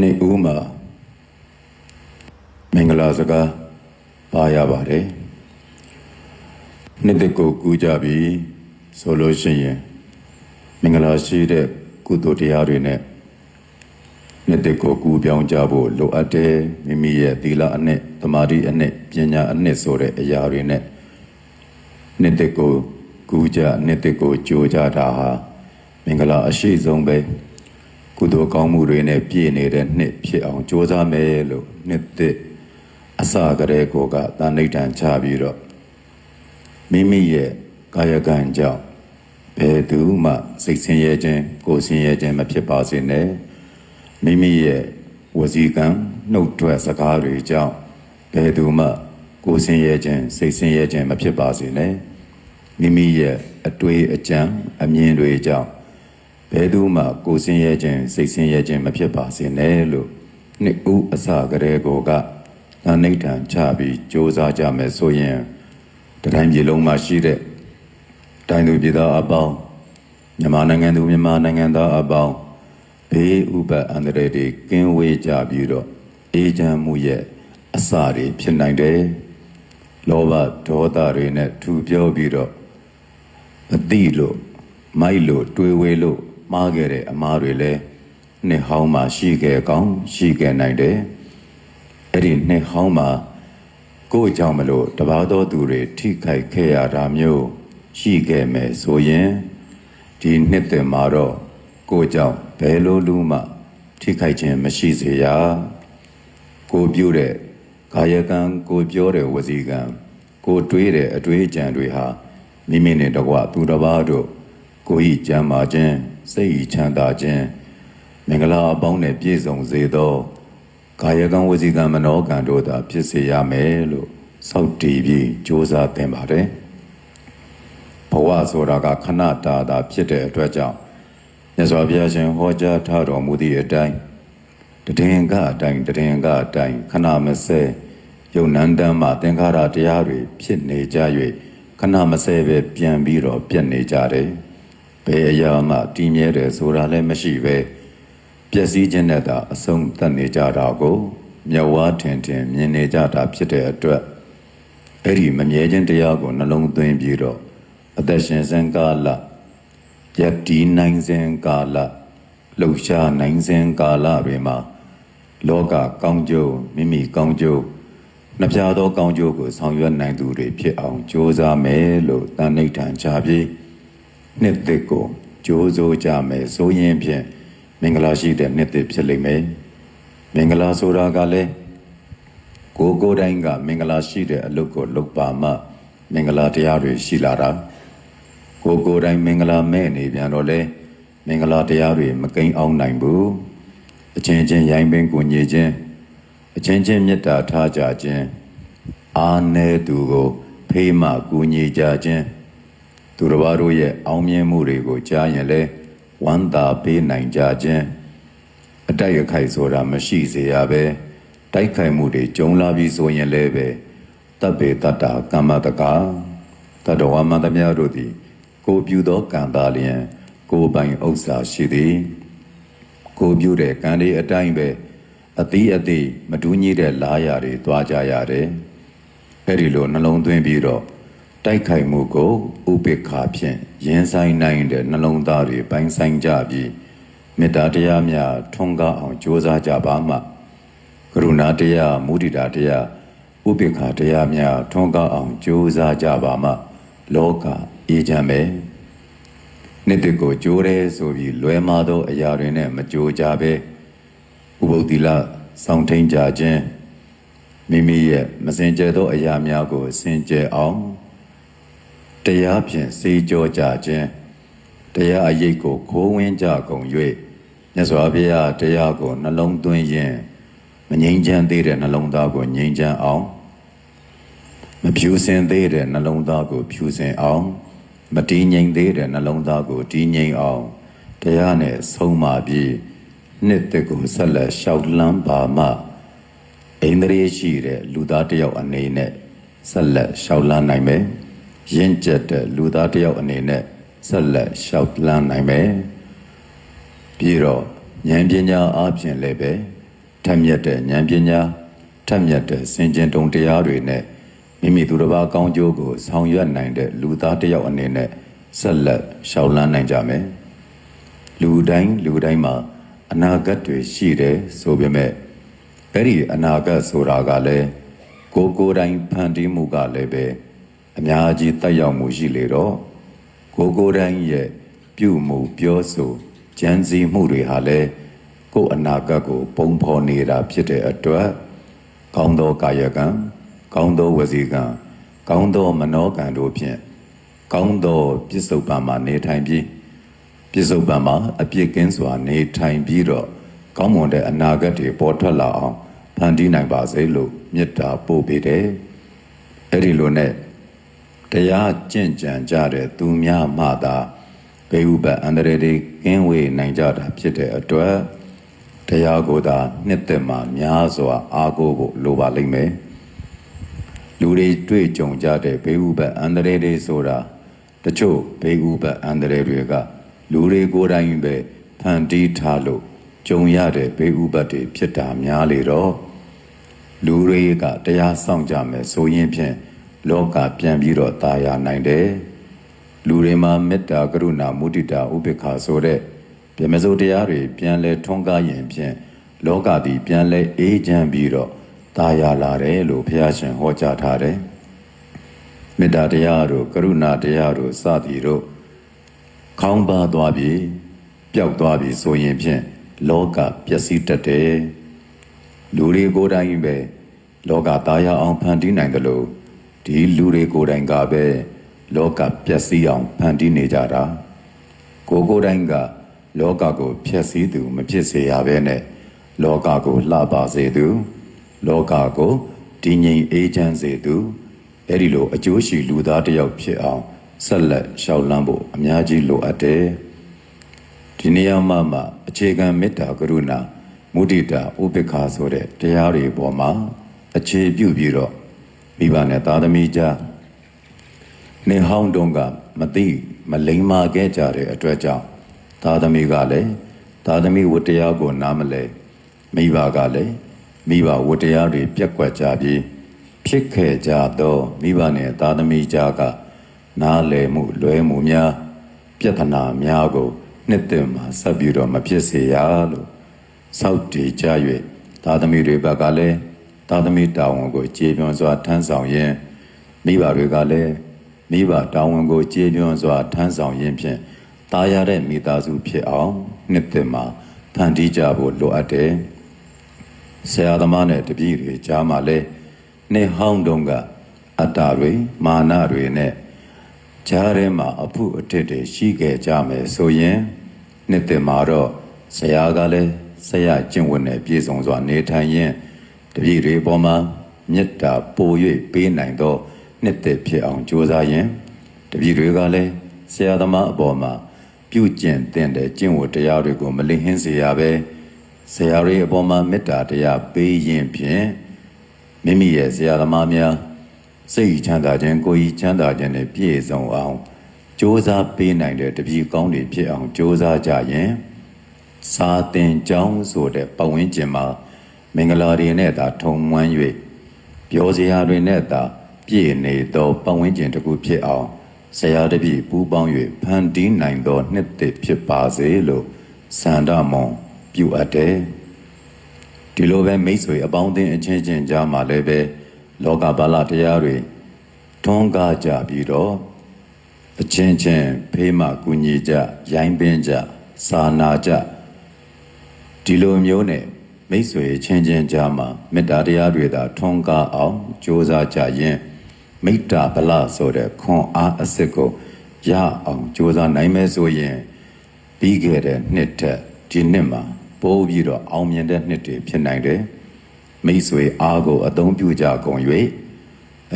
နေ့ဦးမှာမင်္ဂလာစကားပါရပါတယ်နေ့တကူကူးကြပြီဆိုလို့ရှိရင်မင်္ဂလာရှိတဲ့ကုသိုလ်တရားတွေနဲ့နေ့တကူကူးပြောင်းကြဖို့လိုအပ်တယ်မိမိရဲ့သီလအနှစ်သမာဓိအနှစ်ပညာအနှစ်ဆိုတဲ့အရာတွေနဲ့နေ့တကူကူးကြနေ့တကူကြိုးကြတာဟာမင်္ဂလာအရှိဆုံးပဲ ကုသိုလ်ကောင်းမှုတွေနဲ့ပြည့်နေတဲ့နှစ်ဖြစ်အောင်ကြိုးစားမယ်လို့နှစ်သက်အစကလေးကိုကတဏိဋ္ဌံချပြီးတော့မိမိရဲ့ကာယကံကြောင့်ဘယ်သူမှစိတ်ဆင်းရဲခြင်းကိုယ်ဆင်းရဲခြင်းမဖြစ်ပါစေနဲ့မိမိရဲ့ဝစီကံနှုတ်ထွက်စကားတွေကြောင့်ဘယ်သူမှကိုယ်ဆင်းရဲခြင်းစိတ်ဆင်းရဲခြင်းမဖြစ်ပါစေနဲ့မိမိရဲ့အတွေ့အကြံအမြင်တွေကြောင့် ဘယ်သူမှကိုယ်ဆင်းရဲခြင်းစိတ်ဆင်းရဲခြင်းမဖြစ်ပါစေနဲ့လို့နှစ်ဦးအစကလေးကိုကသာနိဋ္ဌံချပြီးစ조사ကြမယ်ဆိုရင်တတိုင်းပြည်လုံးမှာရှိတဲ့တိုင်းသူပြည်သားအပေါင်းမြန်မာနိုင်ငံသူမြန်မာနိုင်ငံသားအပေါင်းဘေးဥပတ်အန္တရာယ်တွေကင်းဝေးကြပြီးတော့အေးချမ်းမှုရဲ့အစတွေဖြစ်နိုင်တယ်လောဘဒေါသတွေနဲ့ထူပြောပြီးတော့အတိလို့မိုက်လို့တွေးဝေးလို့ မှားခဲ့တဲ့အမားတွေလည်းနှစ်ဟောင်းမှာရှိခဲ့ကောင်းရှိခဲ့နိုင်တယ်အဲ့ဒီနှစ်ဟောင်းမှာကိုယ့်ကြောင့်မလို့တပါးသောသူတွေထိခိုက်ခဲ့ရတာမျိုးရှိခဲ့မယ်ဆိုရင်ဒီနှစ်သက်မှာတော့ကိုယ့်ကြောင့်ဘယ်လိုလူမှ ထိခိုက်ခြင်းမရှိစေရကိုပြုတဲ့ကာယကံကိုပြောတဲ့ဝစီကံကိုတွေးတဲ့အတွေးအကြံတွေဟာမိမိနဲ့တကွသူတစ်ပါးတို့ကိုယ်ဤကြံပါခြင်း စိတ်ဤချမ်းသာခြင်းမင်္ဂလာအပေါင်းနဲ့ပြည့်စုံစေသောကာယကံဝစီကံမနောကံတို့သာဖြစ်စေရမယ်လို့စောင့်တည်ပြီးကြိုးစားသင်ပါတယ်ဘဝဆိုတာကခဏတာတာဖြစ်တဲ့အတွက်ကြောင့်မြတ်စွာဘုရားရှင်ဟောကြားထားတော်မူသည့်အတိုင်းတည်င်ကအတိုင်းတည်င်ကအတိုင်းခဏမစဲယုံနန္တမ်းမှာသင်္ခါရတရားတွေဖြစ်နေကြ၍ခဏမစဲပဲပြန်ပြီးတော့ပြက်နေကြတယ်။ ဘယ်အရာမှတည်မြဲတယ်ဆိုတာလည်းမရှိပဲပျက်စီးခြင်းနဲ့သာအဆုံးသတ်နေကြတာကိုမျက်ဝါးထင်ထင်မြင်နေကြတာဖြစ်တဲ့အတွက်အဲ့ဒီမမြဲခြင်းတရားကိုနှလုံးသွင်းပြီးတော့အသက်ရှင်စဉ်ကာလယက်တီနိုင်စဉ်ကာလလှုပ်ရှားနိုင်စဉ်ကာလတွေမှာလောကကောင်းကျိုးမိမိကောင်းကျိုးနှပြသောကောင်းကျိုးကိုဆောင်ရွက်နိုင်သူတွေဖြစ်အောင်ကြိုးစားမယ်လို့တန်ဋိဌာန်ချပြီး နှစ်သက်ကိုကြိုးစိုးကြမယ်ဆိုရင်ဖြင့်မင်္ဂလာရှိတဲ့နှစ်သက်ဖြစ်လိမ့်မယ်မင်္ဂလာဆိုတာကလည်းကိုယ်ကိုယ်တိုင်းကမင်္ဂလာရှိတဲ့အလုပ်ကိုလုပ်ပါမှမင်္ဂလာတရားတွေရှိလာတာကိုယ်ကိုယ်တိုင်းမင်္ဂလာမဲ့နေပြန်တော့လေမင်္ဂလာတရားတွေမကိန်းအောင်နိုင်ဘူးအချင်းချင်းရိုင်းပင်ကိုညီခြင်းအချင်းချင်းမေတ္တာထားကြခြင်းအာနေသူကိုဖေးမှကူညီကြခြင်း သူတစ်ပါးတို့ရဲ့အောင်မြင်မှုတွေကိုကြားရင်လဲဝမ်းသာပေးနိုင်ကြခြင်းအတိုက်အခိုက်ဆိုတာမရှိစေရပဲတိုက်ခိုက်မှုတွေကြုံလာပြီဆိုရင်လည်းပဲတပ်ပေတတ္တာကမ္မတကာတတဝမန္တမြတို့သည် ကိုပြုသောကံသာလျင်ကိုယ်ပိုင်ဥစ္စာရှိသည်ကိုပြုတဲ့ကံတွေအတိုင်းပဲအသီးအသေးမတူးညိတဲ့လာယာတွေသွားကြရတယ်။အဲဒီလိုနှလုံးသွင်းပြီးတော့ တိုက်ခိုက်မှုကိုဥပိ္ပခာဖြင့်ရင်ဆိုင်နိုင်တဲ့နှလုံးသားတွေပိုင်းဆိုင်ကြပြီးမေတ္တာတရားများထွန်းကားအောင်ကြိုးစားကြပါမှကရုဏာတရားမုဒိတာတရားဥပိ္ပခာတရားများထွန်းကားအောင်ကြိုးစားကြပါမှ လောကအေးချမ်းမယ်။နှစ်တကိုကြိုးရဲဆိုပြီးလွယ်မာသောအရာတွေနဲ့မကြိုးကြပဲဥပုသ္တိလစောင့်ထိန်ကြခြင်းမိမိရဲ့မစင်ကြဲသောအရာများကိုစင်ကြဲအောင် တရားဖြင့်စေကြောကြခြင်းတရားအရေးကိုခိုးဝင်းကြကုန်၍မြတ်စွာဘုရားတရားကိုနှလုံးသွင်းရင်မငြိမ်းချမ်းသေးတဲ့နှလုံးသားကိုငြိမ်းချမ်းအောင်မဖြူစင်သေးတဲ့နှလုံးသားကိုဖြူစင်အောင်မတည်ငြိမ်သေးတဲ့နှလုံးသားကိုတည်ငြိမ်အောင်တရားနဲ့ဆုံးမပြီးနှစ်သက်ကိုဆက်လက်လျှောက်လန်းပါမှအိန္ဒြေရှိတဲ့လူသားတစ်ယောက်အနေနဲ့ဆက်လက်လျှောက်လန်းနိုင်မယ် ရင့်ကျက်တဲ့လူသားတစ်ယောက်အနေနဲ့ဆက်လက်လျှောက်လန်းနိုင်မယ်ပြီးတော့ဉာဏ်ပညာအားဖြင့်လည်းပဲထက်မြက်တဲ့ဉာဏ်ပညာထက်မြက်တဲ့စင်ကြင်တုံတရားတွေနဲ့မိမိသူတစ်ပါးကောင်းကျိုးကိုဆောင်ရွက်နိုင်တဲ့လူသားတစ်ယောက်အနေနဲ့ဆက်လက်ရှောက်လန်းနိုင်ကြမယ်လူတိုင်းလူတိုင်းမှာအနာဂတ်တွေရှိတယ်ဆိုပေမဲ့အဲ့ဒီအနာဂတ်ဆိုတာကလည်းကိုယ်ကိုယ်တိုင်ဖန်တီးမှုကလည်းပဲ အများကြီးတက်ရောက်မှုရှိလေတော့ကိုယ်ကိုယ်တိုင်ရဲ့ပြုမှုပြောဆိုကြံစည်မှုတွေဟာလည်းကိုယ်အနာဂတ်ကို ပုံဖော်နေတာဖြစ်တဲ့အတွက်ကောင်းသောကာယကံကောင်းသောဝစီကံကောင်းသောမနောကံတို့ဖြင့်ကောင်းသောပြစ္ဆုတ်ပံမှာနေထိုင်ပြီးပြစ္ဆုတ်ပံမှာအပြစ်ကင်းစွာနေထိုင်ပြီးတော့ကောင်းမွန်တဲ့အနာဂတ်တွေပေါ်ထွက်လာအောင်ဖန်တီးနိုင်ပါစေလို့မေတ္တာပို့ပေးတယ်။အဲ့ဒီလိုနဲ့ တရားကျင့်ကြံကြတဲ့သူများမှသာဘေဥပအန္တရာယ်တွေကင်းဝေးနိုင်ကြတာဖြစ်တဲ့အတွက်တရားကိုသာနှစ်သက်မှများစွာအားကိုးဖို့လိုပါလိမ့်မယ်။လူတွေတွေ့ကြုံကြတဲ့ဘေဥပအန္တရာယ်တွေဆိုတာတချို့ဘေဥပအန္တရာယ်တွေကလူတွေကိုယ်တိုင်ပဲဖန်တီးထားလို့ကြုံရတဲ့ဘေဥပတ်တွေဖြစ်တာများလေတော့လူတွေကတရားဆောင်ကြမယ်ဆိုရင်ဖြင့် လောကပြန်ပြီးတော့ตายာနိုင်တယ်လူတွေမှာမေတ္တာကရုဏာမုဒိတာဥပေက္ခဆိုတဲ့ပြမစိုးတရားတွေပြန်လဲထွန်းကားရင်ဖြင့်လောကသည်ပြန်လဲအေးချမ်းပြီးတော့ตายာလာတယ်လို့ဘုရားရှင်ဟောကြားထားတယ်မေတ္တာတရားတို့ကရုဏာတရားတို့စသည်တို့ ခေါင်းပါသွားပြီပျောက်သွားပြီဆိုရင်ဖြင့်လောကပျက်စီးတတ်တယ်လူတွေကိုယ်တိုင်ပဲလောကသားရအောင်ဖန်တီးနိုင်တယ်လို့ ဒီလူတွေကိုယ်တိုင်ကပဲလောကပျက်စီးအောင်ဖန်တီးနေကြတာကိုယ်ကိုယ်တိုင်ကလောကကိုဖျက်ဆီးသူ မဖြစ်စေရဘဲနဲ့လောကကိုလှပစေသူ လောကကိုတည်ငြိမ်အေးချမ်းစေသူအဲ့ဒီလိုအကျိုးရှိလူသားတစ်ယောက်ဖြစ်အောင်ဆက်လက်ရှောက်လန်းဖို့အများကြီးလိုအပ်တယ်ဒီနေရာမှာမှအခြေခံမေတ္တာကရုဏာမုဒိတာဥပေက္ခဆိုတဲ့တရားတွေပေါ်မှာအခြေပြုပြီးတော့ မိဘနဲ့သားသမီးကြားနေဟောင်းတုံးကမသိမလိမ္မာခဲ့ကြတဲ့အတွက်ကြောင့်သားသမီးကလည်းသားသမီးဝတ္တရားကိုနားမလဲမိဘကလည်းမိဘဝတ္တရားတွေပြက်ကွက်ကြပြီးဖြစ်ခဲ့ကြသောမိဘနဲ့သားသမီးကြားကနားလည်မှုလွဲမှုများပြဿနာများကိုနှစ်သက်မှာဆက်ပြီးတော့မဖြစ်စေရလို့စောက်တည်ကြ၍သားသမီးတွေဘက်ကလည်း သားသမီးတာဝန်ကိုကျေပွန်စွာထမ်းဆောင်ရင်းမိဘတွေကလည်းမိဘတာဝန်ကိုကျေပွန်စွာထမ်းဆောင်ရင်းဖြင့်တာယာတဲ့မိသားစုဖြစ်အောင်နှစ်သက်မှာဖန်တီးကြဖို့လိုအပ်တယ်။ဆရာသမားနဲ့တပည့်တွေကြားမှာလည်းနေဟောင်းတုံးကအတ္တတွေမာနတွေနဲ့ကြားထဲမှာအဖုအထစ်တွေရှိခဲ့ကြမယ်ဆိုရင်နှစ်သက်မှာတော့ဆရာကလည်းဆရာကျင့်ဝတ်နဲ့ပြည့်စုံစွာနေထိုင်ရင် တပည့်တွေပေါ်မှာမေတ္တာပို၍ပေးနိုင်သောနှစ်သက်ဖြစ်အောင်ကြိုးစားရင်တပည့်တွေကလည်းဆရာသမားအပေါ်မှာပြုကျင့်တဲ့ကျင့်ဝတ်တရားတွေကိုမလင်ဟင်းစေရပဲဆရာတွေအပေါ်မှာမေတ္တာတရားပေးရင်ဖြင့်မိမိရဲ့ဆရာသမားများစိတ်ချမ်းသာခြင်းကိုယ်ကြီးချမ်းသာခြင်းနဲ့ပြည့်စုံအောင်ကြိုးစားပေးနိုင်တဲ့တပည့်ကောင်းတွေဖြစ်အောင်ကြိုးစားကြရင်စာသင်ကျောင်းဆိုတဲ့ပတ်ဝန်းကျင်မှာ မင်္ဂလာတွေနဲ့သာထုံမွမ်း၍ပြောစရာတွေနဲ့သာပြည့်နေသောပတ်ဝန်းကျင်တစ်ခုဖြစ်အောင်ဆရာတပည့်ပူးပေါင်း၍ဖန်တီးနိုင်သောနှစ်သက်ဖြစ်ပါစေလို့စန္ဒမွန်ပြုအပ်တယ်ဒီလိုပဲမိတ်ဆွေအပေါင်းအသင်းအချင်းချင်းကြားမှာလည်းပဲလောကပါဠတရားတွေထွန်းကားကြပြီးတော့အချင်းချင်းဖေးမှကူညီကြရိုင်းပင်းကြစာနာကြဒီလိုမျိုးနဲ့ မိတ်ဆွေချင်းချင်းကြားမှာမေတ္တာတရားတွေသာထွန်းကားအောင်ကြိုးစားကြရင်မိတ္တာဗလဆိုတဲ့ခွန်အားအစစ်ကိုရအောင်ကြိုးစားနိုင်မယ်ဆိုရင်ပြီးခဲ့တဲ့နှစ်ထက်ဒီနှစ်မှာပိုးပြီးတော့အောင်မြင်တဲ့နှစ်တွေဖြစ်နိုင်တယ်မိတ်ဆွေအားကိုအသုံးပြုကြကုန်၍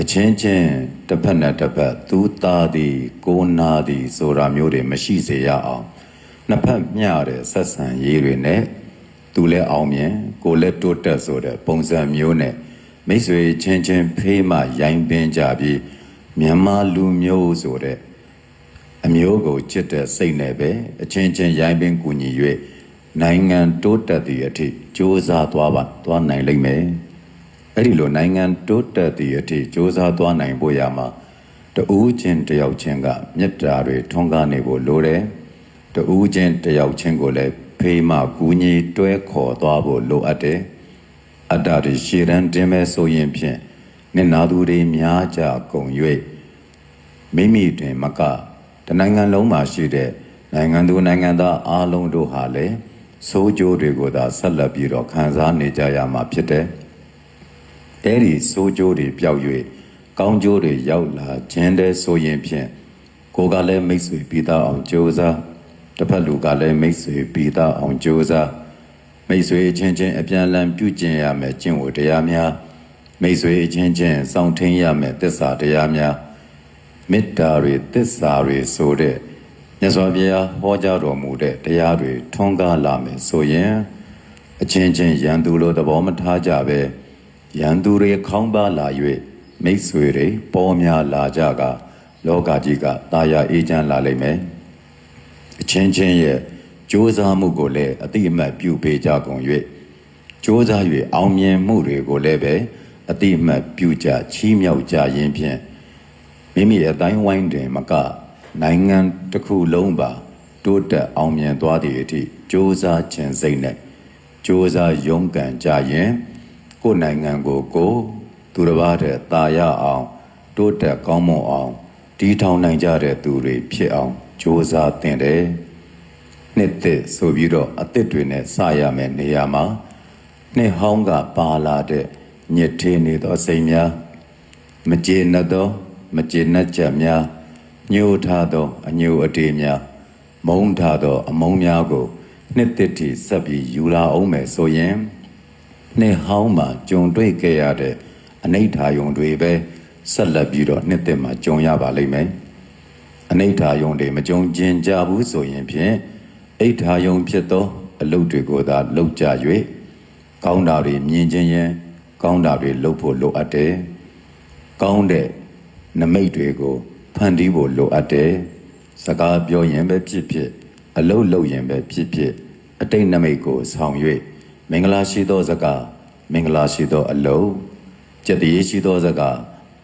အချင်းချင်းတစ်ဖက်နဲ့တစ်ဖက်သူသားသည်ကိုနာသည်ဆိုတာမျိုးတွေမရှိစေရအောင်နှစ်ဖက်မျှတဲ့ဆက်ဆံရေးတွေနဲ့ သူလည်းအောင်မြင်ကိုလည်းတိုးတက်ဆိုတဲ့ပုံစံမျိုးနဲ့မိတ်ဆွေချင်းချင်းဖေးမှရိုင်းပင်ကြပြီးမြန်မာလူမျိုးဆိုတဲ့အမျိုးကိုချစ်တဲ့စိတ်နဲ့ပဲအချင်းချင်းရိုင်းပင်ကူညီ၍နိုင်ငံတိုးတက်သည့်အထိကြိုးစားသွားပါသွားနိုင်လိမ့်မယ်အဲ့ဒီလိုနိုင်ငံတိုးတက်သည့်အထိကြိုးစားသွားနိုင်ဖို့ရမှာတဦးချင်းတယောက်ချင်းကမေတ္တာတွေထွန်းကားနေဖို့လိုတယ်တဦးချင်းတယောက်ချင်းကိုလည်း ဖေးမကူညီတွဲခေါ်သွားဖို့လိုအပ်တယ်အတ္တတွေရှည်တန်းတင်မဲ့ဆိုရင်ဖြင့်နစ်နာသူတွေများကြကုန်၍မိမိတွင်မကတနိုင်ငံလုံးမှာရှိတဲ့နိုင်ငံသူနိုင်ငံသားအားလုံးတို့ဟာလည်းစိုးကြိုးတွေကိုသာဆက်လက်ပြီးတော့ခံစားနေကြရမှာဖြစ်တယ်။အဲဒီစိုးကြိုးတွေပျောက်၍ကောင်းကျိုးတွေရောက်လာခြင်းတဲ့ဆိုရင်ဖြင့်ကိုယ်ကလည်းမိတ်ဆွေပြီးသားအောင်ကြိုးစား တစ်ဖက်လူကလည်းမိတ်ဆွေပြီးသားအောင်ကြိုးစားမိတ်ဆွေအချင်းချင်းအပြန်အလှန်ပြုကျင့်ရမယ်ကျင့်ဝတ်တရားများမိတ်ဆွေအချင်းချင်းစောင့်ထိန်ရမယ်သစ္စာတရားများမေတ္တာတွေသစ္စာတွေဆိုတဲ့မြတ်စွာဘုရားဟောကြားတော်မူတဲ့တရားတွေထွန်းကားလာမယ်ဆိုရင်အချင်းချင်းရန်သူလိုသဘောမထားကြပဲရန်သူတွေခေါင်းပါလာ၍မိတ်ဆွေတွေပေါ်များလာကြကလောကကြီးကတာယာအေးချမ်းလာလိမ့်မယ် အချင်းချင်းရဲ့ကြိုးစားမှုကိုလည်းအတိအမှတ်ပြုပေးကြကုန်၍ကြိုးစား၍အောင်မြင်မှုတွေကိုလည်းပဲအတိအမှတ်ပြုကြချီးမြှောက်ကြရင်းဖြင့်မိမိရဲ့အတိုင်းဝိုင်းတွင်မကနိုင်ငံတစ်ခုလုံးပါတိုးတက်အောင်မြင်သွားသည့်အထိကြိုးစားခြင်းစိတ်နဲ့ကြိုးစားရုန်းကန်ကြရင်ကိုယ်နိုင်ငံကိုကိုသူတစ်ပါးတဲ့တာရအောင်တိုးတက်ကောင်းမွန်အောင်တည်ထောင်နိုင်ကြတဲ့သူတွေဖြစ်အောင် စ조사သင့်တယ်နှစ်သက်ဆိုပြီးတော့အသစ်တွေနဲ့စရမယ်နေရာမှာနှစ်ဟောင်းကပါလာတဲ့ညစ်ထေးနေသောစိတ်များမကျေနပ်သောမကျေနပ်ချက်များညှို့ထားသောအညို့အတေးများမုန်းထားသော အမုန်းများကိုနှစ်သက်တီဆက်ပြီးယူလာအောင်မယ်ဆိုရင်နှစ်ဟောင်းမှာကြုံတွေ့ခဲ့ရတဲ့အနိဋ္ဌာယုံတွေပဲဆက်လက်ပြီးတော့နှစ်သက်မှာကြုံရပါလိမ့်မယ် အနိဋ္ဌာယုံတွေမကြုံကျင်ကြဘူးဆိုရင်ဖြင့်အိဋ္ဌာယုံဖြစ်သောအလုတ်တွေကိုသာလှုပ်ကြ၍ကောင်းတာတွေမြင်ခြင်းရင်ကောင်းတာတွေလှုပ်ဖို့လိုအပ်တယ်ကောင်းတဲ့နမိတ်တွေကိုဖန်တီးဖို့လိုအပ်တယ်။စကားပြောရင်ပဲဖြစ်ဖြစ်အလုပ်လုပ်ရင်ပဲဖြစ်ဖြစ်အတိတ်နမိတ်ကိုဆောင်၍မင်္ဂလာရှိသောစကားမင်္ဂလာရှိသောအလုပ်ကြက်တရေရှိသောစကား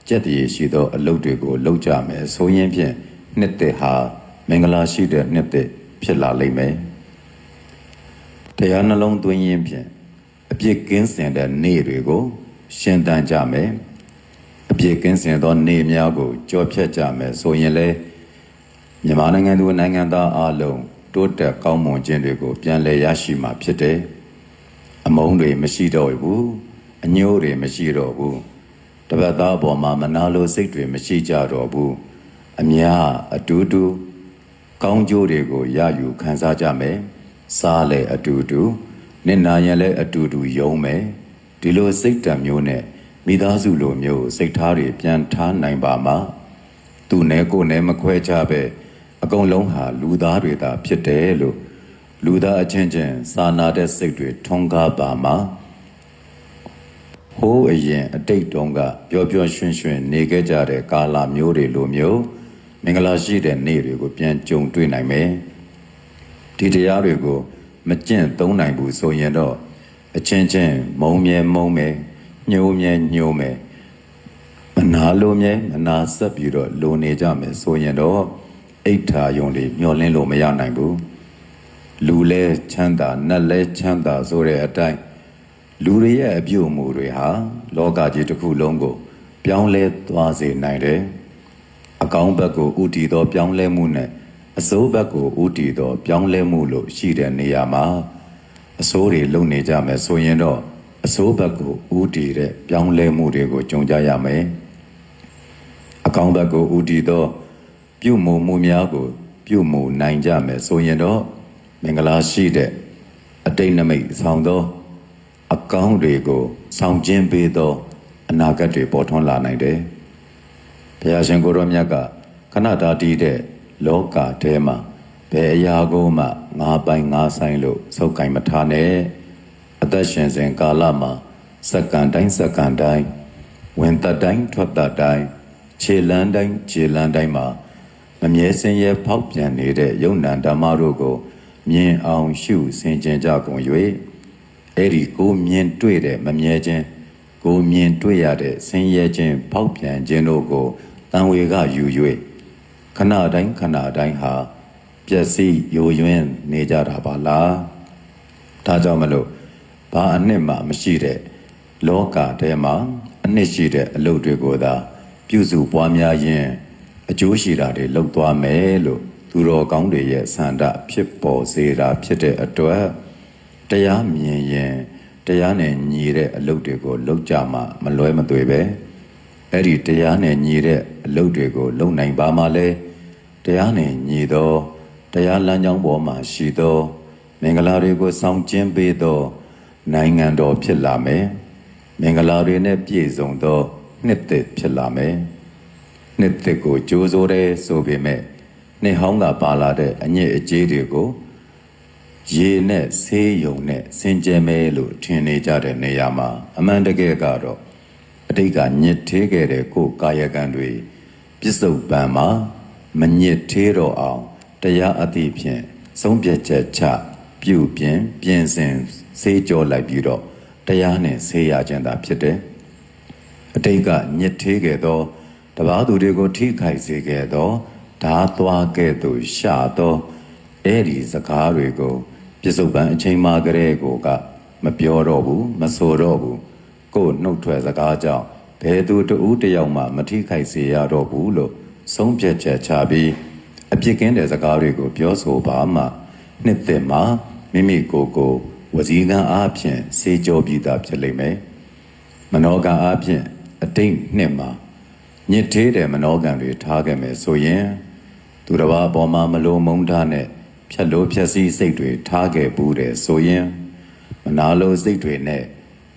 ကြက်တရေရှိသောအလုပ်တွေကိုလုပ်ကြမယ်ဆိုရင်ဖြင့် နှစ်သက်ဟာမင်္ဂလာရှိတဲ့နှစ်သက်ဖြစ်လာလိမ့်မယ်။တရားနှလုံးသွင်းရင်ဖြင့်အပြစ်ကင်းစင်တဲ့နေ့တွေကို ရှင်းတန်းကြမယ်။အပြစ်ကင်းစင်သောနေ့များကိုကြော်ဖြတ်ကြမယ်ဆိုရင်လေမြန်မာနိုင်ငံသူနိုင်ငံသားအလုံးတိုးတက်ကောင်းမွန်ခြင်းတွေကို ပြန်လည်ရရှိမှာဖြစ်တယ်။အမုန်းတွေမရှိတော့ဘူး။အညိုးတွေမရှိတော့ဘူး။တပတ်သားအပေါ်မှာမနာလိုစိတ်တွေမရှိကြတော့ဘူး။ အများအတူတူကောင်းကျိုးတွေကိုရယူခံစားကြမယ်။စားလဲအတူတူနစ်နာရင်လည်းအတူတူယုံမယ်။ဒီလိုစိတ်ဓာတ်မျိုးနဲ့မိသားစုလိုမျိုးစိတ်ထားတွေပြန်ထားနိုင်ပါမှာသူနဲ့ကိုယ်နဲ့မခွဲခြားပဲအကုန်လုံးဟာလူသားတွေသာဖြစ်တယ်လို့လူသားအချင်းချင်းစာနာတဲ့စိတ်တွေထွန်းကားပါမှာဟိုးအရင်အတိတ်တုန်းကပျော်ပျော်ရွှင်ရွှင်နေခဲ့ကြတဲ့ကာလမျိုးတွေလိုမျိုး မင်္ဂလာရှိတဲ့နေ့တွေကိုပြန်ကြုံတွေ့နိုင်မယ်ဒီတရားတွေကိုမကျင့်သုံးနိုင်ဘူးဆိုရင်တော့အချင်းချင်းမုံမြဲမုံမယ်ညှိုးမြဲညှိုးမယ်မနာလိုမြဲမနာဆက်ပြီးတော့လိုနေကြမယ်ဆိုရင်တော့အိဋ္ဌာယုံတွေမျောလင်းလို့မရနိုင်ဘူးလူလဲချမ်းသာနတ်လဲချမ်းသာဆိုတဲ့အတိုင်းလူတွေရဲ့အပြုအမူတွေဟာလောကကြီးတစ်ခုလုံးကို ပြောင်းလဲသွားစေနိုင်တယ် အကောင်းဘက်ကိုဥတည်သော ပြောင်းလဲမှုနဲ့အစိုးဘက်ကိုဥတည်သော ပြောင်းလဲမှုလို့ရှိတဲ့နေရာမှာအစိုးတွေလုံနေကြမယ်ဆိုရင်တော့အစိုးဘက်ကိုဥတည်တဲ့ပြောင်းလဲမှုတွေကိုကြုံကြရမယ်အကောင်းဘက်ကိုဥတည်သော ပြုမှုမှုများကို ပြုမှုနိုင်ကြမယ်ဆိုရင်တော့မင်္ဂလာရှိတဲ့အတိတ်နမိတ်ဆောင်သော အကောင်းတွေကိုဆောင်ကျင်းပေးသော အနာဂတ်တွေပေါ်ထွန်းလာနိုင်တယ်။ ဘုရားရှင်ကိုရောမြတ်ကခဏတာတည်တဲ့လောကထဲမှာဘယ်အရာကိုမှငါပိုင်ငါဆိုင်လို့စုပ်ကင်မထားနဲ့အသက်ရှင်စဉ်ကာလမှာစက္ကန့်တိုင်းစက္ကန့်တိုင်းဝင်သက်တိုင်းထွက်သက်တိုင်းခြေလန်းတိုင်းခြေလန်းတိုင်းမှာမမြဲစင်ရဲဖောက်ပြန်နေတဲ့ယုံ nant ဓမ္မတို့ကို မြင်အောင်ရှုဆင်ခြင်ကြကုန်၍အဲ့ဒီကိုမြင်တွေ့တဲ့မမြဲခြင်းကိုမြင်တွေ့ရတဲ့ဆင်းရဲခြင်းဖောက်ပြန်ခြင်းတို့ကို တန်ဝေကယူ၍ခဏတိုင်းခဏတိုင်းဟာပျက်စီးယိုယွင်းနေကြတာပါလားဒါကြောင့်မလို့ဘာအနှစ်မှမရှိတဲ့လောကထဲမှာအနှစ်ရှိတဲ့အလုပ်တွေကိုသာ ပြုစုပွားများခြင်းအကျိုးရှိတာတွေလုပ်သွားမယ်လို့သူတော်ကောင်းတွေရဲ့ဆန္ဒဖြစ်ပေါ်စေတာဖြစ်တဲ့အတွက်တရားမြင်ရင်တရားနဲ့ညီတဲ့အလုပ်တွေကိုလုပ်ကြမှမလွဲမသွေပဲ အဲ့ဒီတရားနဲ့ညီတဲ့အလုပ်တွေကိုလုပ်နိုင်ပါမှလဲတရားနဲ့ညီသောတရားလမ်းကြောင်းပေါ်မှာရှိသောမင်္ဂလာတွေကိုဆောင်ကျင်းပေးသော နိုင်ငံတော်ဖြစ်လာမယ်မင်္ဂလာတွေနဲ့ပြည့်စုံသော နှစ်သက်ဖြစ်လာမယ်နှစ်သက်ကိုကြိုးစိုးတယ်ဆိုပေမဲ့နှစ်ဟောင်းကပါလာတဲ့အညစ်အကြေးတွေကိုရေနဲ့ဆေးယုံနဲ့စင်ကြယ်မဲလို့ထင်နေကြတဲ့နေရာမှာအမှန်တကယ်ကတော့အ တိတ်ကညစ်သေးခဲ့တဲ့ကိုယ်ကာယကံတွေပြစ္ဆုတ်ပံမှာမညစ်သေးတော့အောင်တရားအသည့်ဖြင့်ဆုံးဖြတ်ချက်ချပြုပြင်ပြင်ဆင်ဆေးကြောလိုက်ပြီးတော့တရားနဲ့ဆေးရခြင်းသာဖြစ်တယ်အတိတ်ကညစ်သေးခဲ့သောတပားသူတွေကိုထိခိုက်စေခဲ့သောဓာသွားကဲ့သို့ရှာသောအဲ့ဒီစကားတွေကိုပြစ္ဆုတ်ပံအချိန်မှကလေးကိုကမပြောတော့ဘူးမဆိုတော့ဘူး ကိုယ်နှုတ်ထွက်စကားကြောင့်ဘယ်သူတဦးတစ်ယောက်မှမထိခိုက်စေရတော့ဘူးလို့ဆုံးဖြတ်ချက်ချပြီးအပြစ်ကင်းတဲ့စကားတွေကိုပြောဆိုပါမှနှစ်သက်မှာမိမိကိုယ်ကိုဝစီကံအားဖြင့်စေကြောပြီးသားဖြစ်လိမ့်မယ်မနောကံအပြင်အတိတ်နှစ်မှာညစ်သေးတဲ့မနောကံတွေထားခဲ့မယ်ဆိုရင်သူတစ်ပါးအပေါ်မှာမလိုမုန်းထားနဲ့ဖြတ်လို့ဖြတ်စည်းစိတ်တွေထားခဲ့ဘူးတယ်ဆိုရင်မနာလိုစိတ်တွေနဲ့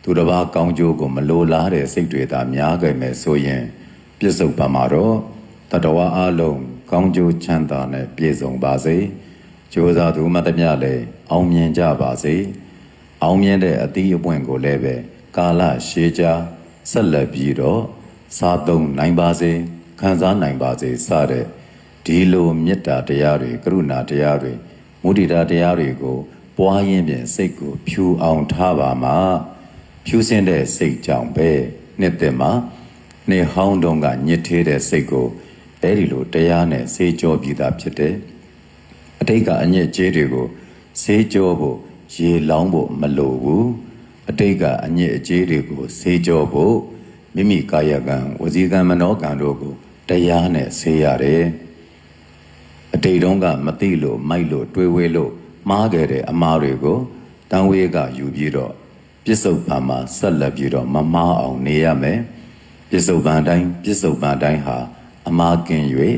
သူတစ်ပါးကောင်းကျိုးကိုမလိုလားတဲ့စိတ်တွေသာများခဲ့မယ်ဆိုရင်ပြစ္ဆုတ်ပံမှာတော့တတဝအလုံးကောင်းကျိုးချမ်းသာနဲ့ပြည့်စုံပါစေကြိုးစားသူမှတမျှလည်းအောင်မြင်ကြပါစေအောင်မြင်တဲ့အသီးအပွင့်ကိုလည်းပဲကာလရှည်ကြာဆက်လက်ပြီးတော့စားသုံးနိုင်ပါစေခံစားနိုင်ပါစေစတဲ့ဒီလိုမေတ္တာတရားတွေကရုဏာတရားတွေမုဒိတာတရားတွေကိုပွားရင်းဖြင့်စိတ်ကိုဖြူအောင်ထားပါမှာ ဖြူစင်တဲ့စိတ်ကြောင့်ပဲနှစ်သက်မှာနေဟောင်းတုံးကညစ်သေးတဲ့စိတ်ကိုအဲ့ဒီလိုတရားနဲ့စေကြောပြီးသားဖြစ်တယ်အတိတ်ကအညစ်အကြေးတွေကိုဆေးကြောဖို့ရေလောင်းဖို့မလိုဘူးအတိတ်ကအညစ်အကြေးတွေကိုဆေးကြောဖို့မိမိကာယကံဝစီကံမနောကံတို့ကိုတရားနဲ့ဆေးရတယ်အတိတ်တုန်းကမသိလို့မိုက်လို့တွေးဝေးလို့မှားခဲ့တဲ့အမှားတွေကိုတန်ဝေးကယူပြီးတော့ ပြစ္ဆုတ်ပံမှာဆက်လက်ပြီးတော့မမှားအောင်နေရမယ်ပြစ္ဆုတ်ပံတိုင်းပြစ္ဆုတ်ပံတိုင်းဟာအမှားကင်း၍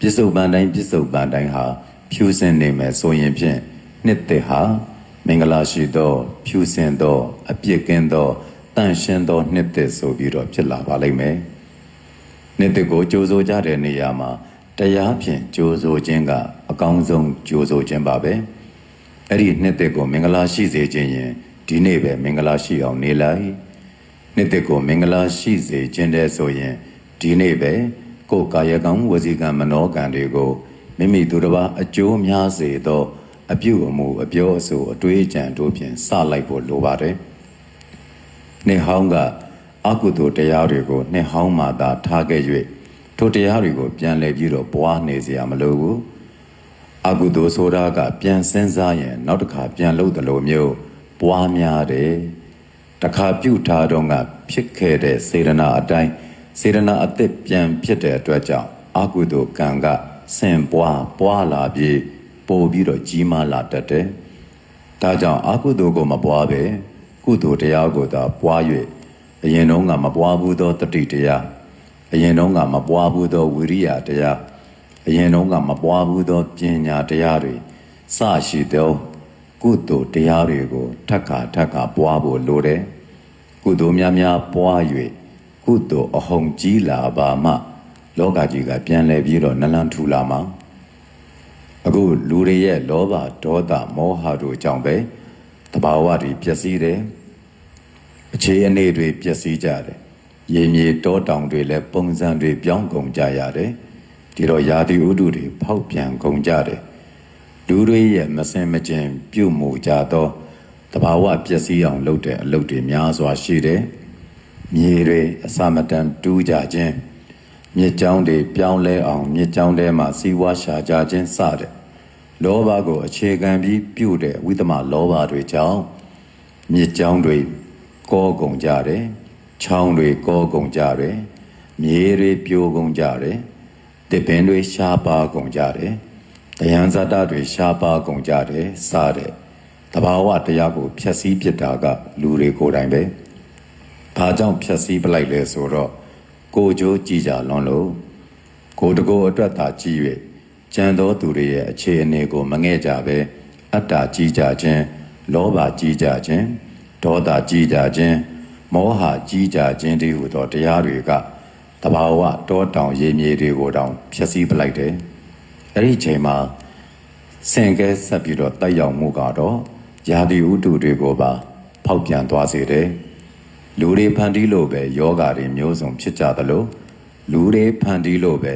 ပြစ္ဆုတ်ပန်တိုင်းပြစ္ဆုတ်ပန်တိုင်းဟာဖြူစင်နေမယ်ဆိုရင်ဖြင့်နှစ်သက်ဟာမင်္ဂလာရှိသော ဖြူစင်သော အပြစ်ကင်းသောတန့်ရှင်းသောနှစ်သက်ဆိုပြီးတော့ဖြစ်လာပါလိမ့်မယ်။နှစ်သက်ကိုကြိုးစိုးကြတဲ့နေရာမှာတရားဖြင့်ကြိုးစိုးခြင်းကအကောင်းဆုံးကြိုးစိုးခြင်းပါပဲ။အဲ့ဒီနှစ်သက်ကိုမင်္ဂလာရှိစေခြင်းရင် ဒီနေ့ပဲမင်္ဂလာရှိအောင်နေလိုက်။ နှစ်သက်ကိုမင်္ဂလာရှိစေခြင်းတဲ့ဆိုရင်ဒီနေ့ပဲကိုယ်ကာယကံဝစီကံမနောကံတွေကိုမိမိသူတစ်ပါးအကျိုးများစေသောအပြုအမူအပြောအဆိုအတွေးအကြံတို့ဖြင့်စလိုက်ဖို့လိုပါတယ်။နှစ်ဟောင်းကအကုသိုလ်တရားတွေကိုနှစ်ဟောင်းမှသာထားခဲ့၍ထိုတရားတွေကိုပြန်လည်ပြီးတော့ပွားနေเสียမလိုဘူး။ အကုသိုလ်ဆိုတာကပြန်စင်းစားရင်နောက်တစ်ခါပြန်လုပ်တယ်လို့မျိုး ပွားများတယ်တခါပြုတ်ထားတော့ကဖြစ်ခဲ့တဲ့စေရနာအတိုင်းစေရနာအသစ်ပြန်ဖြစ်တဲ့အတွက်ကြောင့်အကုသိုလ်ကံကဆင်ပွားပွားလာပြီးပို့ပြီးတော့ကြီးမားလာတတ်တယ်ဒါကြောင့်အကုသိုလ်ကိုမပွားပဲကုသိုလ်တရားကိုသာပွား၍အရင်တော့ကမပွားဘူးသောတတိတရားအရင်တော့ကမပွားဘူးသောဝိရိယတရားအရင်တုန်းကမပွားဘူးသောပညာတရားတွေစရှိသော ကုသိုလ်တရားတွေကိုထပ်ခါထပ်ခါပွားဖို့လိုတယ်ကုသိုလ်များများပွား၍ကုသိုလ်အဟုန်ကြီးလာပါမှ လောကကြီးကပြန်လဲပြီးတော့နလန်ထူလာမှာအခုလူတွေရဲ့လောဘဒေါသမောဟတို့ကြောင့်ပဲတဘာဝတွေပျက်စီးတယ်အခြေအနေတွေပျက်စီးကြတယ်ရေမြေတောတောင်တွေလည်းပုံစံတွေပြောင်းကုန်ကြရတယ်ဒီတော့ယာတိဥဒုတွေဖောက်ပြန်ကုန်ကြတယ် လူတွေရဲ့မစင်မကျင်ပြုမှုကြသောတဘာဝပျက်စီးအောင်လုပ်တဲ့အလုပ်တွေများစွာရှိတယ်။မြေတွေအစာမတန်တူးကြခြင်းမြစ်ကြောင်းတွေပြောင်းလဲအောင်မြစ်ကြောင်းထဲမှာစီးပွားရှာကြခြင်းစတဲ့လောဘကိုအခြေခံပြီးပြုတဲ့ဝိသမလောဘတွေကြောင့်မြစ်ကြောင်းတွေကောကုန်ကြတယ်။ချောင်းတွေကောကုန်ကြတယ်။မြေတွေပြိုကုန်ကြတယ်။တစ်ပင်တွေရှားပါကုန်ကြတယ်။ တရားဇာတတွေရှားပါကုန်ကြတယ်စတဲ့တဘာဝတရားကိုဖျက်ဆီးပစ်တာက လူတွေကိုယ်တိုင်ပဲ။ဘာကြောင့်ဖျက်ဆီးပလိုက်လဲဆိုတော့ကိုယ်ကျိုးကြည်ကြလွန်လို့ကိုယ်တကိုယ်အတွက်သာကြည်၍ကြံသောသူတွေရဲ့အခြေအနေကို မငဲ့ကြပဲအတ္တကြည်ကြခြင်းလောဘကြည်ကြခြင်းဒေါသကြည်ကြခြင်းမောဟကြည်ကြခြင်းတည်းဟူသောတရားတွေကတဘာဝတောတောင်ရေမြေတွေကိုတောင်ဖျက်ဆီးပလိုက်တယ်။ အဲ့ဒီအချိန်မှာစင်ကဲဆက်ပြီးတော့တိုက်ရောက်မှုကတော့ယာတိဥတုတွေကိုပါ ဖောက်ပြန်သွားစေတယ်။လူတွေဖန်တီးလို့ပဲယောဂါတွေမျိုးစုံဖြစ်ကြသလိုလူတွေဖန်တီးလို့ပဲ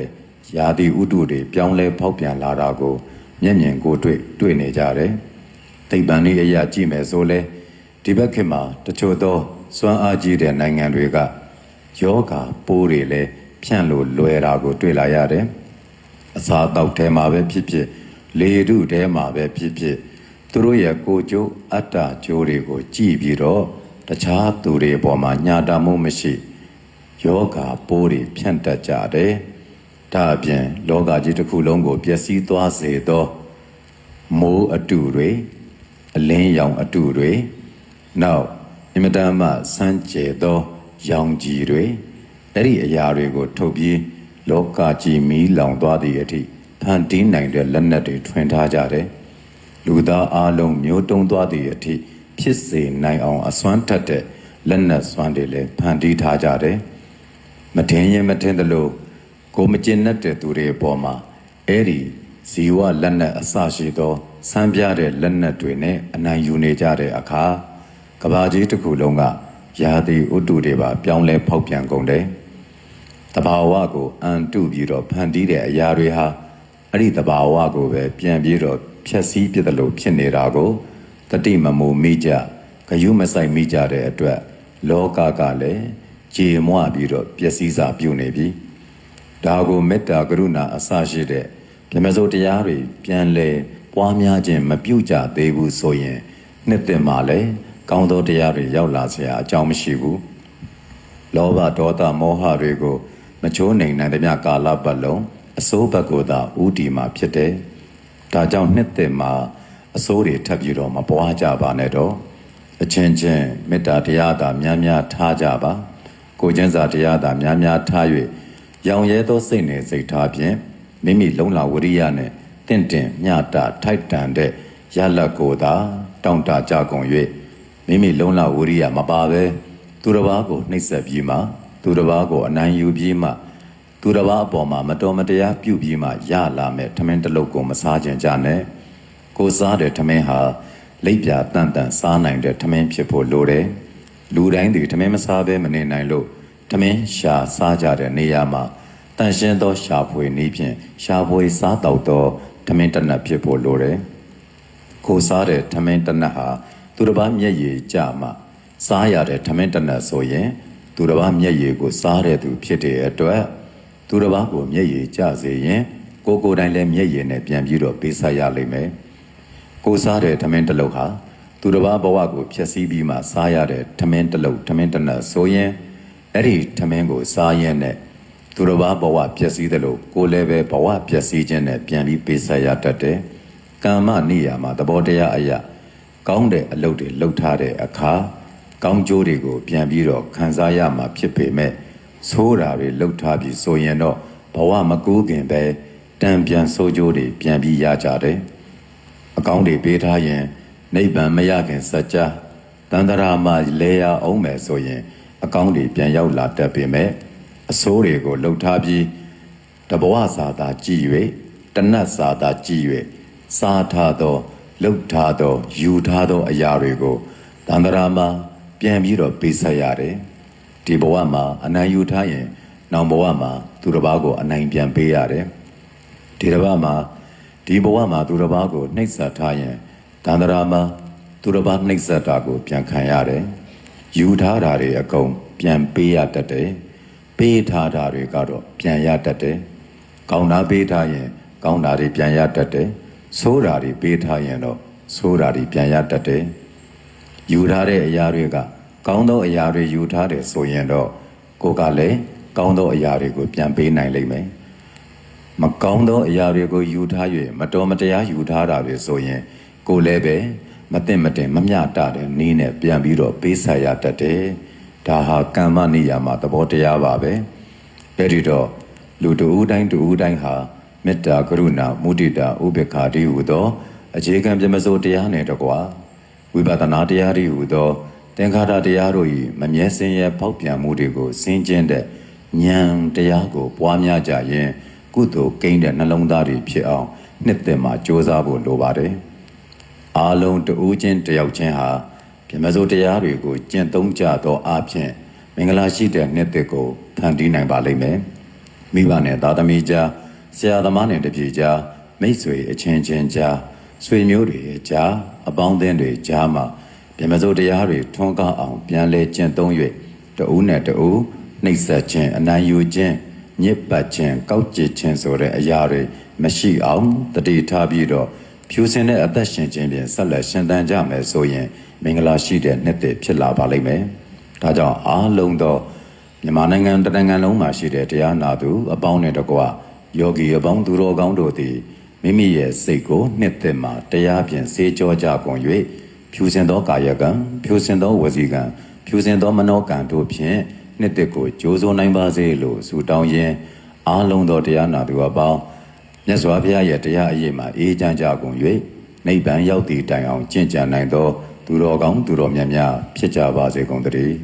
ယာတိဥတုတွေပြောင်းလဲဖောက်ပြန်လာတာကိုမျက်မြင်ကိုယ်တွေ့တွေ့နေကြတယ်။သိပ္ပံလေးအရာကြည့်မယ်ဆိုလဲဒီဘက်ခေတ်မှာတချို့သောစွမ်းအားကြီးတဲ့နိုင်ငံတွေကယောဂါပိုးတွေလည်းဖြန့်လို့လွယ်တာကိုတွေ့လာရတယ်။ အစာတောက်ထဲမှာပဲဖြစ်ဖြစ်လေထုထဲမှာပဲဖြစ်ဖြစ်သူတို့ရဲ့ကိုယ်ကျိုးအတ္တကျိုးတွေကိုကြည့်ပြီးတော့တခြားသူတွေအပေါ်မှာညာတာမှုမရှိယောဂါပိုးတွေဖြန့်တတ်ကြတယ်။ဒါအပြင်လောကကြီးတစ်ခုလုံးကိုပျက်စီးသွားစေသောမိုးအတူတွေအလင်းရောင်အတူတွေနောက်အင်မတန်မှစမ်းကြဲသောရောင်ကြီးတွေအဲ့ဒီအရာတွေကိုထုတ်ပြီး လောကကြီးမီးလောင်သွားသည့်အထိဖန်တီးနိုင်တဲ့လက်နက်တွေထွင်ထားကြတယ်လူသားအလုံးမျိုးတုံးသွားသည့်အထိဖြစ်စေနိုင်အောင်အစွမ်းထက်တဲ့လက်နက်စွမ်းတွေလည်းဖန်တီးထားကြတယ်မထင်ရင်မထင်သလိုကိုမကျင်တတ်တဲ့သူတွေအပေါ်မှာအဲ့ဒီဇီဝလက်နက်အစရှိသောစမ်းပြတဲ့လက်နက်တွေနဲ့အနိုင်ယူနေကြတဲ့အခါကဘာကြီးတစ်ခုလုံးကရာသီဥတုတွေပါပြောင်းလဲဖောက်ပြန်ကုန်တယ်။ တဘာဝကိုအန်တုပြီးတော့ဖန်တီးတဲ့အရာတွေဟာအဲ့ဒီတဘာဝကိုပဲပြန်ပြီးတော့ဖြည့်ဆည်းပြစ်တယ်လို့ဖြစ်နေတာကိုတတိမမိုမိကြဂယုမဆိုင်မိကြတဲ့အတွက်လောကကလည်းကြေမွပြီးတော့ပျက်စီးစာပြုနေပြီ။ဒါကိုမေတ္တာကရုဏာအစရှိတဲ့ဓမ္မစိုးတရားတွေပြန်လဲပွားများခြင်းမပြုကြသေးဘူးဆိုရင်နှစ်သက်မှလည်းကောင်းသောတရားတွေရောက်လာเสียအကြောင်းမရှိဘူးလောဘဒေါသမောဟတွေကို မချိုးနိုင်နိုင်သမျှကာလပတ်လုံးအစိုးဘက်ကိုသာဥတီမှာဖြစ်တယ်ဒါကြောင့်နှစ်သက်မှာအစိုးတွေထပ်ပြီးတော့မပွားကြပါနဲ့တော့အချင်းချင်းမေတ္တာတရားသာများများထားကြပါကိုကျင့်စာတရားသာများများထား၍ရောင်ရဲသောစိတ်နဲ့စိတ်ထားဖြင့်မိမိလုံလဝရိယနဲ့တင့်တင့်မြတာထိုက်တန်တဲ့ရလက်ကိုသာတောင့်တကြကုန်၍မိမိလုံလဝရိယမပါပဲသူတစ်ပါးကိုနှိပ်စက်ပြီးမှ သူတစ်ပါးကိုအနိုင်ယူပြီးမှသူတစ်ပါးအပေါ်မှာမတော်မတရားပြုပြီးမှရလာမဲ့ထမင်းတစ်လုတ်ကိုမစားခြင်းကြနဲ့ကိုစားတဲ့ထမင်းဟာလိပ်ပြတန်တန်စားနိုင်တဲ့ထမင်းဖြစ်ဖို့လိုတယ်လူတိုင်းဒီထမင်းမစားဘဲမနေနိုင်လို့ထမင်းရှာစားကြတဲ့နေရာမှာတန်ရှင်းသောရှာဖွေနည်းဖြင့်ရှာဖွေစားတော့သောထမင်းတစ်နက်ဖြစ်ဖို့လိုတယ်ကိုစားတဲ့ထမင်းတစ်နက်ဟာသူတစ်ပါးမျက်ရည်ကြမှစားရတဲ့ထမင်းတစ်နက်ဆိုရင် သူတစ်ပါးမျက်ရည်ကိုစားတဲ့သူဖြစ်တဲ့အတွက်သူတစ်ပါးကိုမျက်ရည်ကြစေရင်ကိုကိုယ်တိုင်လည်းမျက်ရည်နဲ့ပြန်ပြီးတော့ပေးစားရလိမ့်မယ်ကိုစားတဲ့ထမင်းတစ်လုံးဟာသူတစ်ပါးဘဝကိုဖျက်ဆီးပြီးမှစားရတဲ့ထမင်းတစ်လုံးထမင်းတစ်နက်ဆိုရင်အဲ့ဒီထမင်းကိုစားရင်နဲ့သူတစ်ပါးဘဝပျက်စီးတယ်လို့ကိုယ်လည်းပဲဘဝပျက်စီးခြင်းနဲ့ပြန်ပြီးပေးဆက်ရတတ်တယ်။ကာမနိယာမှာသဘောတရားအရာကောင်းတဲ့အလုပ်တွေလုပ်ထားတဲ့အခါ ကောင်းကျိုးတွေကို ပြန်ပြီးတော့ခံစားရမှာဖြစ်ပေမဲ့ဆိုးတာတွေလုပ်ထားပြီးဆိုရင်တော့ဘဝမကူးခင်ပဲတံပြန်ဆိုးကျိုးတွေပြန်ပြီးရကြတယ်။အကောင်းတွေပေးထားရင်နိဗ္ဗာန်မရခင်စัจ जा တန္တရာမှာလဲရအောင်မယ်ဆိုရင် အကောင်းတွေပြန်ရောက်လာတတ်ပေမဲ့အဆိုးတွေကိုလှုပ်ထားပြီးတဘဝစာသာကြည်၍တဏတ်စာသာကြည်၍စားထားသောလှုပ်ထားသောယူထားသောအရာတွေကိုတန္တရာမှာ ပြန်ပြီးတော့ပေးဆက်ရတယ်ဒီဘဝမှာအနိုင်ယူထားရင် နောက်ဘဝမှာသူတစ်ပါးကိုအနိုင်ပြန်ပေးရတယ်ဒီတစ်ပါးမှာဒီဘဝမှာသူတစ်ပါးကိုနှိပ်စက်ထားရင်တန္တရာမှာသူတစ်ပါးနှိပ်စက်တာကို ပြန်ခံရတယ်ယူထားတာတွေအကုန်ပြန်ပေးရတတ်တယ်ပေးထားတာတွေကတော့ပြန်ရတတ်တယ်ကောင်းတာပေးထားရင် ကောင်းတာတွေပြန်ရတတ်တယ်ဆိုးတာတွေပေးထားရင်တော့ဆိုးတာတွေပြန်ရတတ်တယ် ယူထားတဲ့အရာတွေကကောင်းသောအရာတွေယူထားတယ်ဆိုရင်တော့ကိုယ်ကလည်းကောင်းသောအရာတွေကိုပြန်ပေးနိုင်လိမ့်မယ်မကောင်းသောအရာတွေကိုယူထား၍မတော်မတရားယူထားတာတွေဆိုရင်ကိုယ်လည်းပဲမသိမတင်မမျှတတဲ့နည်းနဲ့ပြန်ပြီးတော့ပေးဆက်ရတတ်တယ်ဒါဟာကမ္မနိယာမသဘောတရားပါပဲအဲ့ဒီတော့လူတဦးတိုင်းတဦးတိုင်းဟာမေတ္တာကရုဏာမုဒိတာဥပေက္ခာတိဟုသောအခြေခံပြမစိုးတရားနဲ့တကွာ ဝိပဿနာတရားတွေဟူသောသင်္ခါရတရားတို့၏မမြဲစင်ရဲ့ပေါက်ပြန်မှုတွေကိုစင်ကျင်တဲ့ဉာဏ်တရားကို ပွားများကြရင်ကုသိုလ်ကိန်းတဲ့နှလုံးသားတွေဖြစ်အောင်နှစ်သက်မှာကြိုးစားဖို့လိုပါတယ်။အာလုံးတဦးချင်းတယောက်ချင်းဟာပြမစိုးတရားတွေကိုကျင့်သုံးကြသောအဖြစ်မင်္ဂလာရှိတဲ့နှစ်သက်ကိုဖန်တီးနိုင်ပါလိမ့်မယ်။မိဘနဲ့သားသမီးကြားဆရာသမားနဲ့တပြေကြားမိတ်ဆွေအချင်းချင်းကြားဆွေမျိုးတွေကြား အပေါင်းအသင်းတွေကြားမှာပြမစိုးတရားတွေထွန်းကားအောင်ပြန်လဲကျင့်သုံး၍တဦးနဲ့တဦးနှိပ်စက်ခြင်းအနိုင်ယူခြင်းညစ်ပတ်ခြင်းကောက်ကျစ်ခြင်းဆိုတဲ့အရာတွေမရှိအောင်တတိထားပြီးတော့ဖြူစင်တဲ့အသက်ရှင်ခြင်းဖြင့်ဆက်လက်ရှင်သန်ကြမယ်ဆိုရင် မင်္ဂလာရှိတဲ့နှစ်သက်ဖြစ်လာပါလိမ့်မယ်။ဒါကြောင့်အားလုံးသောမြန်မာနိုင်ငံတစ်နိုင်ငံလုံးမှာရှိတဲ့တရားနာသူအပေါင်းနဲ့တကွယောဂီအပေါင်းသူတော်ကောင်းတို့သည် မိမိရဲ့စိတ်ကိုနှစ်သက်မှတရားဖြင့်စေကြောကြကုန်၍ဖြူစင်သောကာယကံဖြူစင်သောဝစီကံဖြူစင်သောမနောကံတို့ဖြင့်နှစ်သက်ကိုကြိုးစိုးနိုင်ပါစေလို့ဆုတောင်းရင်းအားလုံးသောတရားနာသူအပေါင်းမြတ်စွာဘုရားရဲ့တရားအရေးမှာအေးချမ်းကြကုန်၍နိဗ္ဗာန်ရောက်သည့်တိုင်အောင်ကျင့်ကြံနိုင်သော သူတော်ကောင်းသူတော်မြတ်များဖြစ်ကြပါစေကုန်သတည်း